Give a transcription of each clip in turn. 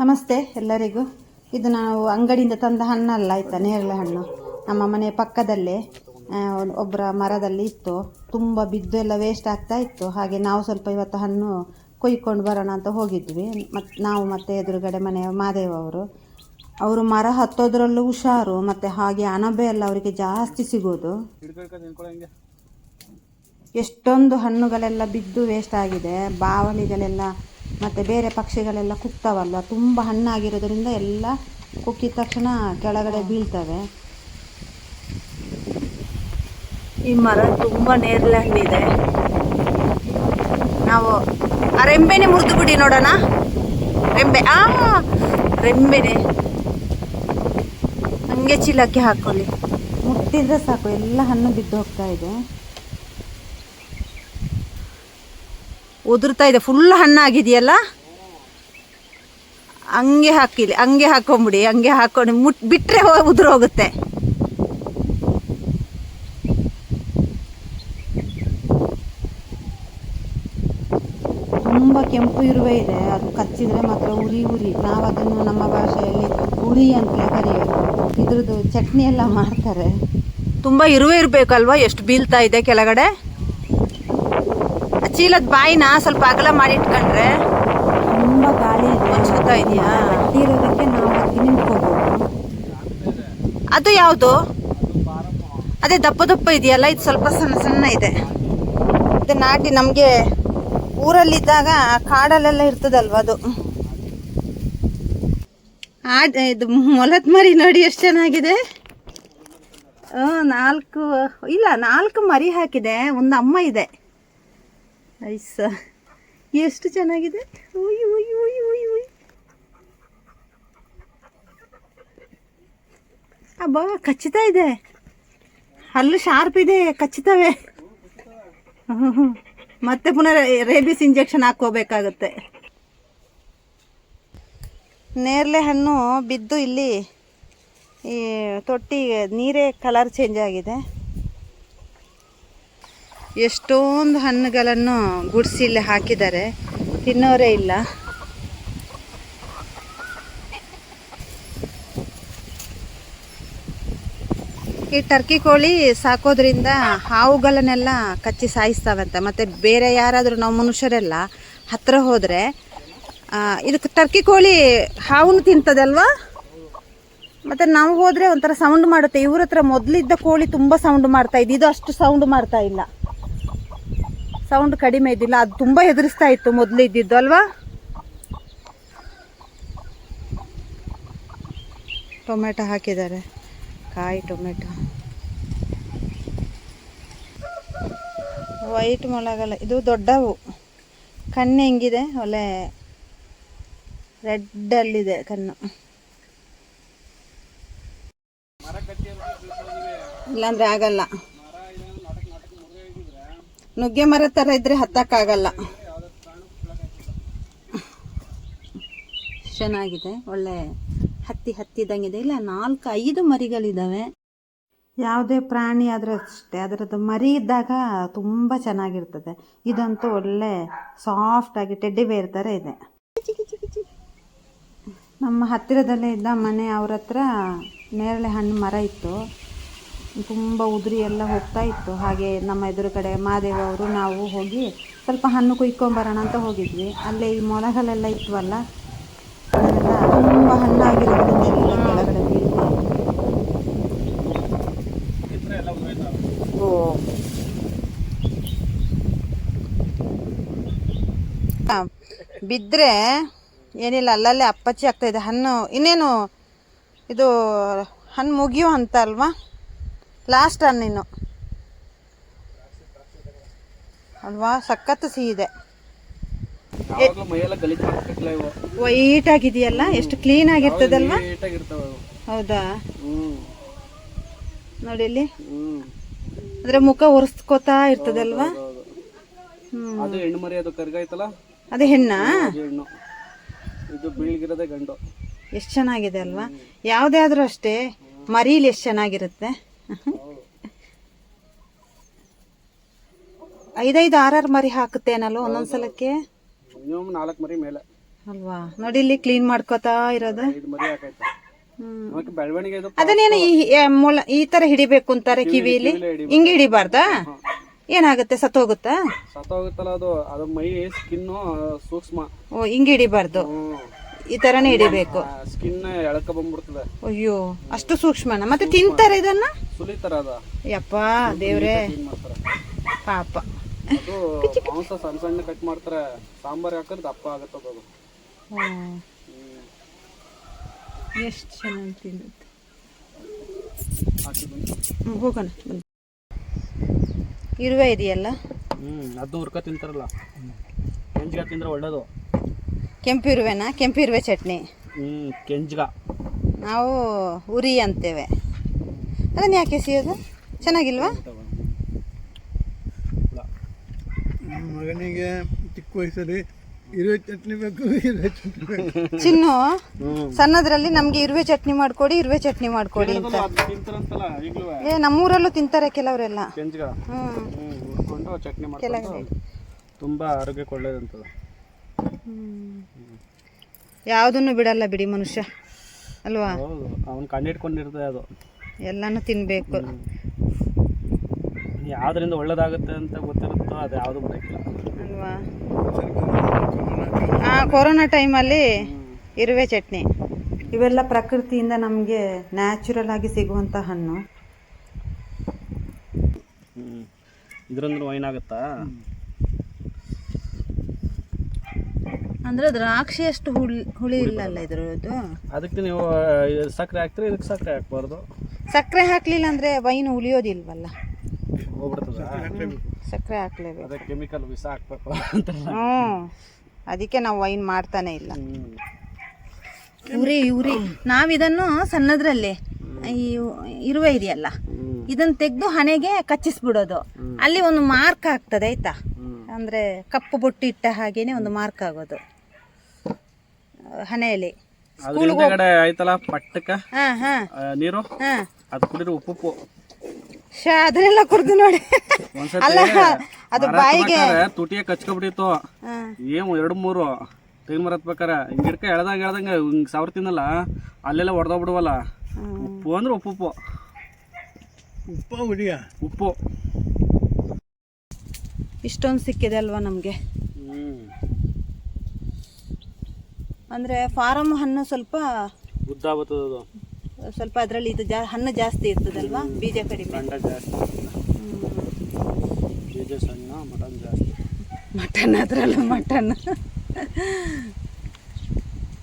ನಮಸ್ತೆ ಎಲ್ಲರಿಗೂ. ಇದು ನಾವು ಅಂಗಡಿಯಿಂದ ತಂದ ಹಣ್ಣಲ್ಲ, ಆಯ್ತಾ? ನೇರಳೆ ಹಣ್ಣು. ನಮ್ಮ ಮನೆ ಪಕ್ಕದಲ್ಲೇ ಒಬ್ಬರ ಮರದಲ್ಲಿ ಇತ್ತು. ತುಂಬ ಬಿದ್ದು ಎಲ್ಲ ವೇಸ್ಟ್ ಆಗ್ತಾ ಇತ್ತು. ಹಾಗೆ ನಾವು ಸ್ವಲ್ಪ ಇವತ್ತು ಹಣ್ಣು ಕೊಯ್ಕೊಂಡು ಬರೋಣ ಅಂತ ಹೋಗಿದ್ವಿ. ಮತ್ತು ನಾವು ಮತ್ತೆ ಎದುರುಗಡೆ ಮನೆಯ ಮಾದೇವ ಅವರು. ಅವರು ಮರ ಹತ್ತೋದ್ರಲ್ಲೂ ಹುಷಾರು, ಮತ್ತು ಹಾಗೆ ಅಣಬೆ ಎಲ್ಲ ಅವರಿಗೆ ಜಾಸ್ತಿ ಸಿಗೋದು. ಎಷ್ಟೊಂದು ಹಣ್ಣುಗಳೆಲ್ಲ ಬಿದ್ದು ವೇಸ್ಟ್ ಆಗಿದೆ. ಬಾವಲಿಗಳೆಲ್ಲ ಮತ್ತು ಬೇರೆ ಪಕ್ಷಿಗಳೆಲ್ಲ ಕುಗ್ತಾವಲ್ಲ ತುಂಬ ಹಣ್ಣಾಗಿರೋದ್ರಿಂದ ಎಲ್ಲ ಕುಕ್ಕಿದ ತಕ್ಷಣ ಕೆಳಗಡೆ ಬೀಳ್ತವೆ. ಈ ಮರ ತುಂಬ ನೇರಳೆ ಹಣ್ಣಿದೆ ನಾವು ಆ ರೆಂಬೆನೆ ಮುರಿದು ಬಿಡಿ ನೋಡೋಣ. ರೆಂಬೆ ಆ ರೆಂಬೆನೆ. ಹಂಗೆ ಚೀಲಕ್ಕೆ ಹಾಕೊಳ್ಳಿ. ಮುಟ್ಟಿದ್ರೆ ಸಾಕು ಎಲ್ಲ ಹಣ್ಣು ಬಿದ್ದು ಹೋಗ್ತಾ ಇದೆ. ಉದುರ್ತಾ ಇದೆ. ಫುಲ್ ಹಣ್ಣಾಗಿದೆಯಲ್ಲ? ಹಂಗೆ ಹಾಕಿಲಿ, ಹಂಗೆ ಹಾಕೊಂಬಿಡಿ, ಹಂಗೆ ಹಾಕೊಂಡು ಮುಟ್ ಬಿಟ್ಟರೆ ಉದುರು ಹೋಗುತ್ತೆ. ತುಂಬ ಕೆಂಪು ಇರುವೆ ಇದೆ. ಅದು ಕಚ್ಚಿದ್ರೆ ಮಾತ್ರ ಉರಿ ಉರಿ. ನಾವು ಅದನ್ನು ನಮ್ಮ ಭಾಷೆಯಲ್ಲಿ ಉರಿ ಅಂತ ಕರೆಯೋದು ಇದ್ರದ್ದು ಚಟ್ನಿ ಎಲ್ಲ ಮಾಡ್ತಾರೆ. ತುಂಬ ಇರುವೆ ಇರಬೇಕಲ್ವಾ? ಎಷ್ಟು ಬೀಳ್ತಾ ಇದೆ ಕೆಳಗಡೆ? ಚೀಲದ ಬಾಯಿನ ಸ್ವಲ್ಪ ಅಗಲ ಮಾಡಿ ಇಟ್ಕೊಂಡ್ರೆ ತುಂಬ ಗಾಳಿ ಇದೆ. ಅನ್ಸುತ್ತಾ ಇದೆಯಾ? ಇರೋದಕ್ಕೆ ನಾವು ನಿಂತ್ಕೋಬಹುದು ಅದು ಯಾವುದು? ಅದೇ ದಪ್ಪ ದಪ್ಪ ಇದೆಯಲ್ಲ ಇದು ಸ್ವಲ್ಪ ಸಣ್ಣ ಸಣ್ಣ ಇದೆ. ಇದು ನಾಟಿ ನಮಗೆ ಊರಲ್ಲಿದ್ದಾಗ ಕಾಡಲ್ಲೆಲ್ಲ ಇರ್ತದಲ್ವ ಅದು? ಆಡ್ ಇದು ಮೊಲದ ಮರಿ ನೋಡಿ ಎಷ್ಟು ಚೆನ್ನಾಗಿದೆ. ಆ, ನಾಲ್ಕು ಇಲ್ಲ ನಾಲ್ಕು ಮರಿ ಹಾಕಿದೆ. ಒಂದು ಅಮ್ಮ ಇದೆ. ಐಸ. ಎಷ್ಟು ಚೆನ್ನಾಗಿದೆ? ಉಯ್ ಉಯ್ ಉಯ್ ಉಯ್ ಉಯ್. ಅಬ್ಬಾ ಕಚ್ಚುತ್ತಾ ಇದೆ. ಹಲ್ಲು ಶಾರ್ಪ್ ಇದೆ ಹ್ಮ್, ಹ್ಮ್. ಮತ್ತೆ ಪುನಃ ರೇಬಿಸ್ ಇಂಜೆಕ್ಷನ್ ಹಾಕೋಬೇಕಾಗುತ್ತೆ ನೇರಳೆ ಹಣ್ಣು ಬಿದ್ದು ಇಲ್ಲಿ ಈ ತೊಟ್ಟಿ ನೀರೇ ಕಲರ್ ಚೇಂಜ್ ಆಗಿದೆ. ಎಷ್ಟೊಂದು ಹಣ್ಣುಗಳನ್ನು ಗುಡಿಸಿ ಇಲ್ಲಿ ಹಾಕಿದ್ದಾರೆ. ತಿನ್ನೋರೇ ಇಲ್ಲ. ಈ ಟರ್ಕಿ ಕೋಳಿ ಸಾಕೋದ್ರಿಂದ ಹಾವುಗಳನ್ನೆಲ್ಲ ಕಚ್ಚಿ ಸಾಯಿಸ್ತಾವಂತೆ. ಮತ್ತು ಬೇರೆ ಯಾರಾದರೂ ನಾವು ಮನುಷ್ಯರೆಲ್ಲ ಹತ್ತಿರ ಹೋದರೆ ಇದಕ್ಕೆ ಟರ್ಕಿ ಕೋಳಿ ಹಾವನ್ನು ತಿಂತದಲ್ವಾ? ಮತ್ತು ನಾವು ಹೋದರೆ ಒಂಥರ ಸೌಂಡ್ ಮಾಡುತ್ತೆ. ಇವ್ರ ಹತ್ರ ಮೊದಲಿದ್ದ ಕೋಳಿ ತುಂಬ ಸೌಂಡ್ ಮಾಡ್ತಾ ಇದು ಅಷ್ಟು ಸೌಂಡ್ ಮಾಡ್ತಾ ಇಲ್ಲ. ಸೌಂಡ್ ಕಡಿಮೆ ಇದ್ದಿಲ್ಲ, ಅದು ತುಂಬ ಹೆದರಿಸ್ತಾ ಇತ್ತು ಮೊದಲು ಇದ್ದಿದ್ದು, ಅಲ್ವಾ? ಟೊಮೆಟೊ ಹಾಕಿದ್ದಾರೆ. ಕಾಯಿ ಟೊಮೆಟೊ ವೈಟ್ ಮೊಳಗಲ್ಲ, ಇದು ದೊಡ್ಡವು. ಕಣ್ಣು ಹೆಂಗಿದೆ? ಒಳ್ಳೆ ರೆಡ್ಡಲ್ಲಿದೆ ಕಣ್ಣು. ಇಲ್ಲಾಂದರೆ ಆಗಲ್ಲ. ನುಗ್ಗೆ ಮರ ಥರ ಇದ್ರೆ ಹತ್ತಕ್ಕಾಗಲ್ಲ. ಚೆನ್ನಾಗಿದೆ, ಒಳ್ಳೆ ಹತ್ತಿ ಹತ್ತಿದಂಗಿದೆ. ಇಲ್ಲ, ನಾಲ್ಕು, ಐದು ಮರಿಗಳಿದ್ದಾವೆ ಯಾವುದೇ ಪ್ರಾಣಿ ಆದರೆ ಅಷ್ಟೇ, ಅದರದ್ದು ಮರಿ ಇದ್ದಾಗ ತುಂಬ ಚೆನ್ನಾಗಿರ್ತದೆ. ಇದಂತೂ ಒಳ್ಳೆ ಸಾಫ್ಟಾಗಿ ಟೆಡ್ಡಿ ಬೇರ್ ಥರ ಇದೆ. ನಮ್ಮ ಹತ್ತಿರದಲ್ಲೇ ಇದ್ದ ಮನೆ ಅವ್ರ ಹತ್ರ ನೇರಳೆ ಹಣ್ಣು ಮರ ಇತ್ತು. ತುಂಬ ಉದುರಿ ಎಲ್ಲ ಹೋಗ್ತಾ ಇತ್ತು. ಹಾಗೆ ನಮ್ಮ ಎದುರುಗಡೆ ಮಾದೇವ ಅವರು, ನಾವು ಹೋಗಿ ಸ್ವಲ್ಪ ಹಣ್ಣು ಕುಯ್ಕೊಂಬರೋಣ ಅಂತ ಹೋಗಿದ್ವಿ. ಅಲ್ಲೇ ಈ ಮೊಲಗಳೆಲ್ಲ ಇತ್ತುವಲ್ಲ ಅದೆಲ್ಲ ತುಂಬ ಹಣ್ಣಾಗಿರೋದ್ರಿಂದ ಕೆಳಗಡೆ ಓ. ಬಿದ್ದರೆ ಏನಿಲ್ಲ, ಅಲ್ಲಲ್ಲೇ ಅಪ್ಪಚ್ಚಿ ಆಗ್ತಾಯಿದೆ ಹಣ್ಣು, ಇನ್ನೇನು, ಇದು ಹಣ್ಣು ಮುಗಿಯೋ ಅಂತ ಅಲ್ವಾ? ಲಾಸ್ಟ್ ಹಣ್ಣಿನ್ನು ಅಲ್ವಾ? ಸಖತ್ ಸಿಹಿ ಇದೆ. ವೈಟ್ ಆಗಿದೆಯಲ್ಲ ಎಷ್ಟು ಕ್ಲೀನ್ ಆಗಿರ್ತದಲ್ವಾ? ಹೌದಾ ನೋಡಿ ಇಲ್ಲಿ. ಅಂದ್ರೆ ಮುಖ ಒರೆಸ್ಕೋತಾ ಇರ್ತದಲ್ವಾ? ಅದು ಹೆಣ್ಣು ಮರಿ ಅದು ಹೆಣ್ಣ? ಅದು ಹೆಣ್ಣು. ಇದು ಬೀಳ್ಗಿರೋದೇ ಗಂಡು. ಎಷ್ಟು ಚೆನ್ನಾಗಿದೆ ಅಲ್ವಾ? ಯಾವುದೇ ಆದರೂ ಅಷ್ಟೇ ಮರೀಲಿ ಎಷ್ಟು ಚೆನ್ನಾಗಿರುತ್ತೆ? ಐದೈದು ಆರಾರು ಮರಿ ಹಾಕುತ್ತೇನಲ್ಲ ಒಂದೊಂದ್ಸಲಕ್ಕೆ? ಮಿನಿಮಮ್ ನಾಲ್ಕು ಮರಿ ಮೇಲೆ. ಅಲ್ವಾ? ನೋಡಿ ಇಲ್ಲಿ ಕ್ಲೀನ್ ಮಾಡ್ಕೋತಾ ಇರೋದು. ಅದನ್ನೇನು ಈ ಮೊಳ ಈ ತರ ಹಿಡಿಬೇಕು ಅಂತಾರೆ ಕಿವಿಲಿ ಹಿಂಗೆ ಹಿಡಿಬಾರ್ದಾ? ಏನಾಗುತ್ತೆ? ಸತ್ತೋಗುತ್ತಾ? ಸತ್ತೋಗುತ್ತಲ್ಲ ಅದು ಅದು ಮೈ ಸ್ಕಿನ್ ಸೂಕ್ಷ್ಮ. ಓ ಹಿಂಗೆ ಹಿಡಿಬಾರ್ದು. ಈ ತರನೇ ಹಿಡಿಬೇಕು. ಸ್ಕಿನ್ ಎಳಕ ಬಂದ್ಬಿಡ್ತದೆ. ಅಯ್ಯೋ ಅಷ್ಟು ಸೂಕ್ಷ್ಮನ? ಮತ್ತೆ ತಿಂತಾರೆ ಇದನ್ನ? ಸುಲಿತಾರ ಅದ. ಯಪ್ಪ ದೇವ್ರೆ. ಪಾಪ. ಅದು ಮಾಂಸ ಸಣ್ಣ ಸಣ್ಣ ಕಟ್ ಮಾಡ್ತಾರೆ. ಸಾಂಬಾರ್ ಹಾಕಿದ್ರೆ ದಪ್ಪ ಆಗತ್ತದ ಅದು. ಎಷ್ಟು ಚೆನ್ನಾಗಿ ತಿನ್ನುತ್ತೆ. ಹೋಗೋಣ ಇರುವೆ ಇದೆಯಲ್ಲ? ಹ್ಮ್ ಅದು ಹುರ್ಕ ತಿಂತಾರಲ್ಲ. ಹೆಂಚ್ಗೆ ತಿಂದ್ರೆ ಒಳ್ಳೇದು. ಕೆಂಪು ಇರುವೆನಾ? ಕೆಂಪು ಇರುವೆ ಚಟ್ನಿ. ಹ್ಮ್ ಕೆಂಜ್ಗ. ನಾವು ಉರಿ ಅಂತೇವೆ. ಅದನ್ನ ಯಾಕೆ ಸಿಯೋದು ಚೆನ್ನಾಗಿಲ್ವಾ? ಮಗನಿಗೆ ಚಿಕ್ಕ ವಯಸ್ಸಲ್ಲಿ ಇರುವೆ ಚಟ್ನಿ ಬೇಕು ಇರುವೆ ಚಟ್ನಿ ಬೇಕು. ಚಿನ್ನು ಸಣ್ಣದ್ರಲ್ಲಿ ನಮ್ಗೆ ಇರುವೆ ಚಟ್ನಿ ಮಾಡ್ಕೊಡಿ ಇರುವೆ ಚಟ್ನಿ ಮಾಡ್ಕೊಡಿ ಅಂತ. ಏ ನಮ್ಮೂರಲ್ಲೂ ತಿಂತಾರೆ ಕೆಲವರೆಲ್ಲ. ಕೆಂಜ್ಗ. ಹ್ಮ್. ಹ್ಮ್ ಚಟ್ನಿ ಮಾಡ್ಕೊಂಡು ತುಂಬಾ ಆರೋಗ್ಯಕ್ಕೆ ಒಳ್ಳೇದಂತದ. ಯಾವುದನ್ನು ಬಿಡಲ್ಲ ಬಿಡಿ ಮನುಷ್ಯ ಅಲ್ವಾ? ಅವನು ಕಂಡಿಡ್ಕೊಂಡಿರ್ತದೆ ಅದು. ಎಲ್ಲನೂ ತಿನ್ನಬೇಕು ಯಾವ್ದರಿಂದ ಒಳ್ಳೇದಾಗುತ್ತೆ ಅಂತ ಗೊತ್ತಿರುತ್ತೋ ಅದು ಯಾವುದು ಬಿಡಕ್ಕಿಲ್ಲ. ಅಲ್ವಾ? ಆ ಕೊರೋನಾ ಟೈಮಲ್ಲಿ ಇರುವೆ ಚಟ್ನಿ. ಇವೆಲ್ಲ ಪ್ರಕೃತಿಯಿಂದ ನಮಗೆ ನ್ಯಾಚುರಲ್ ಆಗಿ ಸಿಗುವಂಥ ಹಣ್ಣು. ಇದರಿಂದ ಇದ್ರಂದ್ರೆ ವೈನ್ ಆಗುತ್ತಾ? ಅಂದ್ರೆ ದ್ರಾಕ್ಷಿ ಅಷ್ಟು ಹುಳಿ ಹುಳಿ ಇಲ್ಲಲ್ಲ ಇದ್ರದ್ದು? ಅದಕ್ಕೆ ನೀವು ಸಕ್ಕರೆ ಹಾಕ್ತೀರಿ ಇದಕ್ಕೆ ಸಕ್ಕರೆ ಹಾಕ್ಬಾರ್ದು? ಸಕ್ಕರೆ ಹಾಕ್ಲಿಲ್ಲ ಅಂದ್ರೆ ವೈನ್ ಉಳಿಯೋದಿಲ್ವಲ್ಲ? ಸಕ್ಕರೆ ಹಾಕ್ಲೇಬೇಕು. ಅದಕ್ಕೆ ಕೆಮಿಕಲ್ ವಿಷ ಹಾಕ್ಬೇಕು ಅಂತ ಹ್ಞೂ ಅದಕ್ಕೆ ನಾವು ವೈನ್ ಮಾಡ್ತಾನೆ ಇಲ್ಲ. ಉರಿ ಉರಿ. ನಾವಿದನ್ನು ಸಣ್ಣದ್ರಲ್ಲಿ ಈ ಇರುವೆ ಇದೆಯಲ್ಲ ಇದನ್ನು ತೆಗೆದು ಹಣೆಗೆ ಕಚ್ಚಿಸ್ಬಿಡೋದು. ಅಲ್ಲಿ ಒಂದು ಮಾರ್ಕ್ ಆಗ್ತದೆ ಆಯ್ತಾ? ಅಂದ್ರೆ ಕಪ್ಪು ಬೊಟ್ಟು ಇಟ್ಟ ಹಾಗೇನೆ ಒಂದು ಮಾರ್ಕ್ ಆಗೋದು. ಹಣೆಯಲ್ಲಿ. ಹಿಂದೆಗಡೆ ಆಯ್ತಲ್ಲ ಪಟ್ಟಕ್ಕ ಹಾ ಹಾ. ನೀರು? ಹಾ. ಅದು ಕುಡಿದ್ರೆ ಉಪ್ಪು ಉಪ್ಪು ಶಾ ಅದನ್ನೆಲ್ಲ ಕುಡ್ದು ನೋಡಿ. ಅಲ್ಲ ಅದು ಬಾಯಿಗೆ ತುಟಿಯ ಕಚ್ಕೊಬಿಟ್ಟಿತ್ತು. ಏನು ಎರಡು ಮೂರು? ತೆಂಗಿನ ಮರ ಹತ್ಬೇಕಾರೆ ಹಿಂಗ್ ಗಿಡಕ ಎಳ್ದಂಗ ಎಳ್ದಂಗ ಹಿಂಗ್ ಸಾವಿರ ತಿನ್ನಲ್ಲ. ಅಲ್ಲೆಲ್ಲ ಹೊಡೆದೋಗ್ಬಿಡುವಲ್ಲ ಉಪ್ಪು ಅಂದ್ರೆ ಉಪ್ಪು ಉಪ್ಪು ಉಪ್ಪ ಹುಡಿಯ ಉಪ್ಪು. ಇಷ್ಟೊಂದು ಸಿಕ್ಕಿದೆ ಅಲ್ವಾ ನಮಗೆ? ಅಂದರೆ ಫಾರಮ್ ಹಣ್ಣು ಸ್ವಲ್ಪ ಸ್ವಲ್ಪ ಅದರಲ್ಲಿ ಇದು ಜಾ ಹಣ್ಣು ಜಾಸ್ತಿ ಇರ್ತದಲ್ವಾ? ಬೀಜ ಕಡಿಮೆ. ಮಟನ್ ಅದರಲ್ಲೂ ಮಟನ್.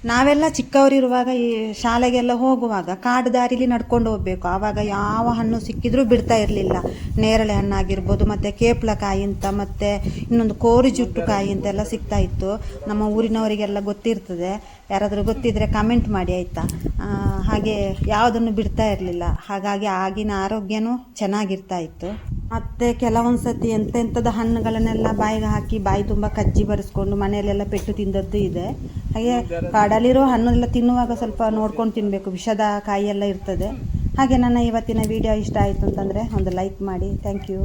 ನಾವೆಲ್ಲ ಚಿಕ್ಕವರಿರುವಾಗ ಈ ಶಾಲೆಗೆಲ್ಲ ಹೋಗುವಾಗ ಕಾಡು ದಾರಿಲಿ ನಡ್ಕೊಂಡು ಹೋಗ್ಬೇಕು. ಆವಾಗ ಯಾವ ಹಣ್ಣು ಸಿಕ್ಕಿದ್ರೂ ಬಿಡ್ತಾ ಇರಲಿಲ್ಲ. ನೇರಳೆ ಹಣ್ಣಾಗಿರ್ಬೋದು, ಮತ್ತು ಕೇಪ್ಲಕಾಯಿ ಅಂತ, ಮತ್ತು ಇನ್ನೊಂದು ಕೋರಿ ಜುಟ್ಟು ಕಾಯಿ ಅಂತೆಲ್ಲ ಸಿಗ್ತಾ ಇತ್ತು. ನಮ್ಮ ಊರಿನವರಿಗೆಲ್ಲ ಗೊತ್ತಿರ್ತದೆ. ಯಾರಾದರೂ ಗೊತ್ತಿದ್ದರೆ ಕಮೆಂಟ್ ಮಾಡಿ, ಆಯಿತಾ? ಹಾಗೆ ಯಾವುದನ್ನು ಬಿಡ್ತಾ ಇರಲಿಲ್ಲ. ಹಾಗಾಗಿ ಆಗಿನ ಆರೋಗ್ಯನೂ ಚೆನ್ನಾಗಿರ್ತಾ ಇತ್ತು. ಮತ್ತು ಕೆಲವೊಂದು ಸತಿ ಎಂತೆಂಥದ್ದು ಹಣ್ಣುಗಳನ್ನೆಲ್ಲ ಬಾಯಿಗೆ ಹಾಕಿ ಬಾಯಿ ತುಂಬ ಕಜ್ಜಿ ಬರೆಸ್ಕೊಂಡು ಮನೆಯಲ್ಲೆಲ್ಲ ಪೆಟ್ಟು ತಿಂದದ್ದು ಇದೆ. ಹಾಗೆ ಕಾಡಲ್ಲಿರೋ ಹಣ್ಣೆಲ್ಲ ತಿನ್ನುವಾಗ ಸ್ವಲ್ಪ ನೋಡ್ಕೊಂಡು ತಿನ್ನಬೇಕು ವಿಷದ ಕಾಯಿ ಎಲ್ಲ ಇರ್ತದೆ. ಹಾಗೆ ನನ್ನ ಇವತ್ತಿನ ವಿಡಿಯೋ ಇಷ್ಟ ಆಯಿತು ಅಂತಂದರೆ ಒಂದು ಲೈಕ್ ಮಾಡಿ. Thank you